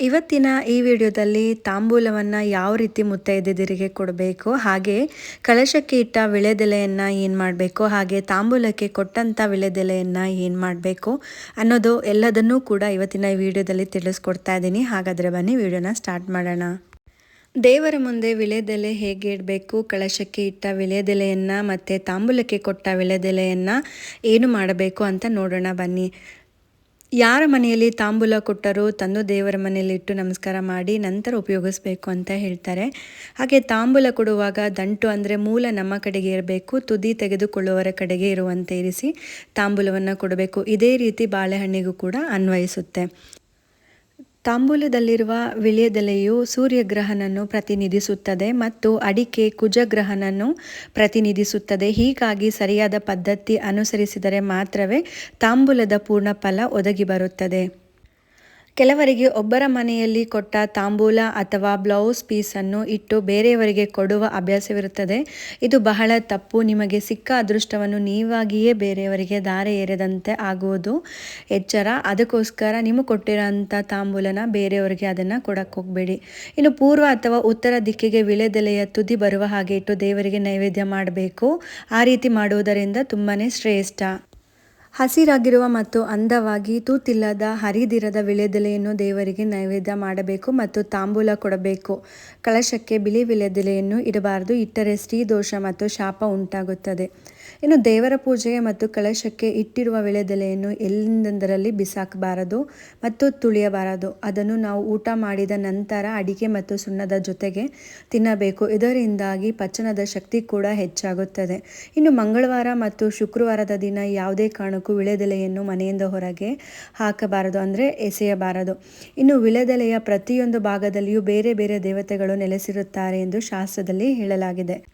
ಇವತ್ತಿನ ಈ ವಿಡಿಯೋದಲ್ಲಿ ತಾಂಬೂಲವನ್ನು ಯಾವ ರೀತಿ ಮುತ್ತೈದೆದಿರಿಗೆ ಕೊಡಬೇಕು, ಹಾಗೆ ಕಳಶಕ್ಕೆ ಇಟ್ಟ ವಿಳೆದೆಲೆಯನ್ನು ಏನು ಮಾಡಬೇಕು, ಹಾಗೆ ತಾಂಬೂಲಕ್ಕೆ ಕೊಟ್ಟಂಥ ವಿಳೆದೆಲೆಯನ್ನು ಏನು ಮಾಡಬೇಕು ಅನ್ನೋದು ಎಲ್ಲದನ್ನೂ ಕೂಡ ಇವತ್ತಿನ ಈ ವಿಡಿಯೋದಲ್ಲಿ ತಿಳಿಸ್ಕೊಡ್ತಾ ಇದ್ದೀನಿ. ಹಾಗಾದರೆ ಬನ್ನಿ ವಿಡಿಯೋನ ಸ್ಟಾರ್ಟ್ ಮಾಡೋಣ. ದೇವರ ಮುಂದೆ ವಿಳೆದೆಲೆ ಹೇಗೆ ಇಡಬೇಕು ಕಳಶಕ್ಕೆ ಇಟ್ಟ ವಿಳೆದೆಲೆಯನ್ನು ಮತ್ತು ತಾಂಬೂಲಕ್ಕೆ ಕೊಟ್ಟ ವಿಳೆದೆಲೆಯನ್ನು ಏನು ಮಾಡಬೇಕು ಅಂತ ನೋಡೋಣ ಬನ್ನಿ. ಯಾರ ಮನೆಯಲ್ಲಿ ತಾಂಬೂಲ ಕೊಟ್ಟರೂ ತಂದು ದೇವರ ಮನೆಯಲ್ಲಿ ಇಟ್ಟು ನಮಸ್ಕಾರ ಮಾಡಿ ನಂತರ ಉಪಯೋಗಿಸ್ಬೇಕು ಅಂತ ಹೇಳ್ತಾರೆ. ಹಾಗೆ ತಾಂಬೂಲ ಕೊಡುವಾಗ ದಂಟು ಅಂದರೆ ಮೂಲ ನಮ್ಮ ಕಡೆಗೆ ಇರಬೇಕು, ತುದಿ ತೆಗೆದುಕೊಳ್ಳುವವರ ಕಡೆಗೆ ಇರುವಂತೆ ಇರಿಸಿ ತಾಂಬೂಲವನ್ನು ಕೊಡಬೇಕು. ಇದೇ ರೀತಿ ಬಾಳೆಹಣ್ಣಿಗೂ ಕೂಡ ಅನ್ವಯಿಸುತ್ತೆ. ತಾಂಬೂಲದಲ್ಲಿರುವ ವಿಳ್ಯದೆಲೆಯು ಸೂರ್ಯಗ್ರಹನನ್ನು ಪ್ರತಿನಿಧಿಸುತ್ತದೆ ಮತ್ತು ಅಡಿಕೆ ಕುಜಗ್ರಹನನ್ನು ಪ್ರತಿನಿಧಿಸುತ್ತದೆ. ಹೀಗಾಗಿ ಸರಿಯಾದ ಪದ್ಧತಿ ಅನುಸರಿಸಿದರೆ ಮಾತ್ರವೇ ತಾಂಬೂಲದ ಪೂರ್ಣ ಫಲ ಒದಗಿ ಬರುತ್ತದೆ ಕೆಲವರಿಗೆ ಒಬ್ಬರ ಮನೆಯಲ್ಲಿ ಕೊಟ್ಟ ತಾಂಬೂಲ ಅಥವಾ ಬ್ಲೌಸ್ ಪೀಸನ್ನು ಇಟ್ಟು ಬೇರೆಯವರಿಗೆ ಕೊಡುವ ಅಭ್ಯಾಸವಿರುತ್ತದೆ. ಇದು ಬಹಳ ತಪ್ಪು. ನಿಮಗೆ ಸಿಕ್ಕ ಅದೃಷ್ಟವನ್ನು ನೀವಾಗಿಯೇ ಬೇರೆಯವರಿಗೆ ದಾರೆ ಏರದಂತೆ ಆಗುವುದು ಎಚ್ಚರ. ಅದಕ್ಕೋಸ್ಕರ ನಿಮಗೆ ಕೊಟ್ಟಿರೋಂಥ ತಾಂಬೂಲನ ಬೇರೆಯವರಿಗೆ ಅದನ್ನು ಕೊಡಕ್ಕೆ ಹೋಗಬೇಡಿ. ಇನ್ನು ಪೂರ್ವ ಅಥವಾ ಉತ್ತರ ದಿಕ್ಕಿಗೆ ವಿಳೆದೆಲೆಯ ತುದಿ ಬರುವ ಹಾಗೆ ಇಟ್ಟು ದೇವರಿಗೆ ನೈವೇದ್ಯ ಮಾಡಬೇಕು. ಆ ರೀತಿ ಮಾಡುವುದರಿಂದ ತುಂಬಾ ಶ್ರೇಷ್ಠ. ಹಸಿರಾಗಿರುವ ಮತ್ತು ಅಂದವಾಗಿ ತೂತಿಲ್ಲದ ಹರಿದಿರದ ವಿಳೆದೆಲೆಯನ್ನು ದೇವರಿಗೆ ನೈವೇದ್ಯ ಮಾಡಬೇಕು ಮತ್ತು ತಾಂಬೂಲ ಕೊಡಬೇಕು. ಕಳಶಕ್ಕೆ ಬಿಳಿ ವಿಳೆದೆಲೆಯನ್ನು ಇಡಬಾರದು. ಇಟ್ಟರೆ ಸ್ತ್ರೀ ದೋಷ ಮತ್ತು ಶಾಪ ಉಂಟಾಗುತ್ತದೆ. ಇನ್ನು ದೇವರ ಪೂಜೆಗೆ ಮತ್ತು ಕಳಶಕ್ಕೆ ಇಟ್ಟಿರುವ ವಿಳೆದೆಲೆಯನ್ನು ಎಲ್ಲಿಂದರಲ್ಲಿ ಬಿಸಾಕಬಾರದು ಮತ್ತು ತುಳಿಯಬಾರದು. ಅದನ್ನು ನಾವು ಊಟ ಮಾಡಿದ ನಂತರ ಅಡಿಕೆ ಮತ್ತು ಸುಣ್ಣದ ಜೊತೆಗೆ ತಿನ್ನಬೇಕು. ಇದರಿಂದಾಗಿ ಪಚನದ ಶಕ್ತಿ ಕೂಡ ಹೆಚ್ಚಾಗುತ್ತದೆ. ಇನ್ನು ಮಂಗಳವಾರ ಮತ್ತು ಶುಕ್ರವಾರದ ದಿನ ಯಾವುದೇ ಕಾರಣಕ್ಕೂ ವಿಳೆದೆಲೆಯನ್ನು ಮನೆಯಿಂದ ಹೊರಗೆ ಹಾಕಬಾರದು ಅಂದರೆ ಎಸೆಯಬಾರದು. ಇನ್ನು ವಿಳೆದೆಲೆಯ ಪ್ರತಿಯೊಂದು ಭಾಗದಲ್ಲಿಯೂ ಬೇರೆ ಬೇರೆ ದೇವತೆಗಳು ನೆಲೆಸಿರುತ್ತಾರೆ ಎಂದು ಶಾಸ್ತ್ರದಲ್ಲಿ ಹೇಳಲಾಗಿದೆ.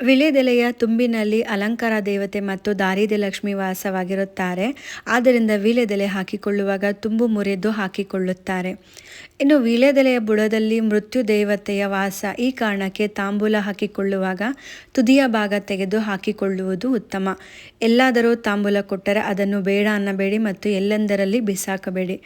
ವಿಳೆದೆಲೆಯ ತುಂಬಿನಲ್ಲಿ ಅಲಂಕಾರ ದೇವತೆ ಮತ್ತು ದಾರಿದೆ ಲಕ್ಷ್ಮಿ ವಾಸವಾಗಿರುತ್ತಾರೆ. ಆದ್ದರಿಂದ ವೀಳೆದೆಲೆ ಹಾಕಿಕೊಳ್ಳುವಾಗ ತುಂಬು ಮುರಿದು ಹಾಕಿಕೊಳ್ಳುತ್ತಾರೆ. ಇನ್ನು ವೀಳೆದೆಲೆಯ ಬುಡದಲ್ಲಿ ಮೃತ್ಯು ದೇವತೆಯ ವಾಸ ಈ ಕಾರಣಕ್ಕೆ ತಾಂಬೂಲ ಹಾಕಿಕೊಳ್ಳುವಾಗ ತುದಿಯ ಭಾಗ ತೆಗೆದು ಹಾಕಿಕೊಳ್ಳುವುದು ಉತ್ತಮ. ಎಲ್ಲಾದರೂ ತಾಂಬೂಲ ಕೊಟ್ಟರೆ ಅದನ್ನು ಬೇಡ ಅನ್ನಬೇಡಿ ಮತ್ತು ಎಲ್ಲೆಂದರಲ್ಲಿ ಬಿಸಾಕಬೇಡಿ.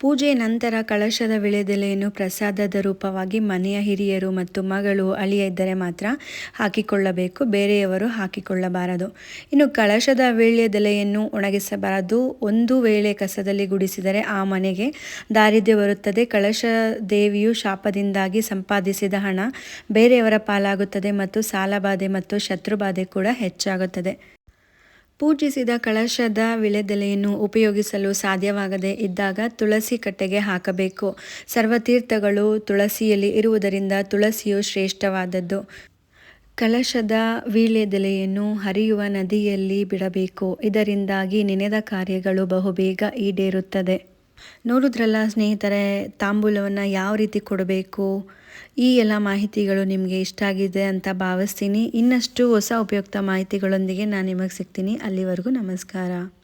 ಪೂಜೆ ನಂತರ ಕಳಶದ ವಿಳೆದೆಲೆಯನ್ನು ಪ್ರಸಾದದ ರೂಪವಾಗಿ ಮನೆಯ ಹಿರಿಯರು ಮತ್ತು ಮಗಳು ಅಳಿಯ ಇದ್ದರೆ ಮಾತ್ರ ಹಾಕಿಕೊಳ್ಳಬೇಕು, ಬೇರೆಯವರು ಹಾಕಿಕೊಳ್ಳಬಾರದು. ಇನ್ನು ಕಳಶದ ವೀಳ್ಯದೆಲೆಯನ್ನು ಒಣಗಿಸಬಾರದು. ಒಂದು ವೇಳೆ ಕಸದಲ್ಲಿ ಗುಡಿಸಿದರೆ ಆ ಮನೆಗೆ ದಾರಿದ್ರ್ಯ ಬರುತ್ತದೆ. ಕಳಶ ದೇವಿಯು ಶಾಪದಿಂದಾಗಿ ಸಂಪಾದಿಸಿದ ಹಣ ಬೇರೆಯವರ ಪಾಲಾಗುತ್ತದೆ ಮತ್ತು ಸಾಲಬಾಧೆ ಮತ್ತು ಶತ್ರುಬಾಧೆ ಕೂಡ ಹೆಚ್ಚಾಗುತ್ತದೆ. ಪೂಜಿಸಿದ ಕಳಶದ ವಿಳೆದೆಲೆಯನ್ನು ಉಪಯೋಗಿಸಲು ಸಾಧ್ಯವಾಗದೇ ಇದ್ದಾಗ ತುಳಸಿ ಕಟ್ಟೆಗೆ ಹಾಕಬೇಕು. ಸರ್ವತೀರ್ಥಗಳು ತುಳಸಿಯಲ್ಲಿ ಇರುವುದರಿಂದ ತುಳಸಿಯು ಶ್ರೇಷ್ಠವಾದದ್ದು. ಕಲಶದ ವೀಳ್ಯದೆಲೆಯನ್ನು ಹರಿಯುವ ನದಿಯಲ್ಲಿ ಬಿಡಬೇಕು. ಇದರಿಂದಾಗಿ ನೆನೆದ ಕಾರ್ಯಗಳು ಬಹುಬೇಗ ಈಡೇರುತ್ತದೆ. ನೋಡಿದ್ರಲ್ಲ ಸ್ನೇಹಿತರೆ, ತಾಂಬೂಲವನ್ನು ಯಾವ ರೀತಿ ಕೊಡಬೇಕು? ಈ ಎಲ್ಲ ಮಾಹಿತಿಗಳು ನಿಮಗೆ ಇಷ್ಟ ಆಗಿದೆ ಅಂತ ಭಾವಿಸ್ತೀನಿ. ಇನ್ನಷ್ಟು ಹೊಸ ಉಪಯುಕ್ತ ಮಾಹಿತಿಗಳೊಂದಿಗೆ ನಾನು ನಿಮಗೆ ಸಿಗ್ತೀನಿ. ಅಲ್ಲಿವರೆಗೂ ನಮಸ್ಕಾರ.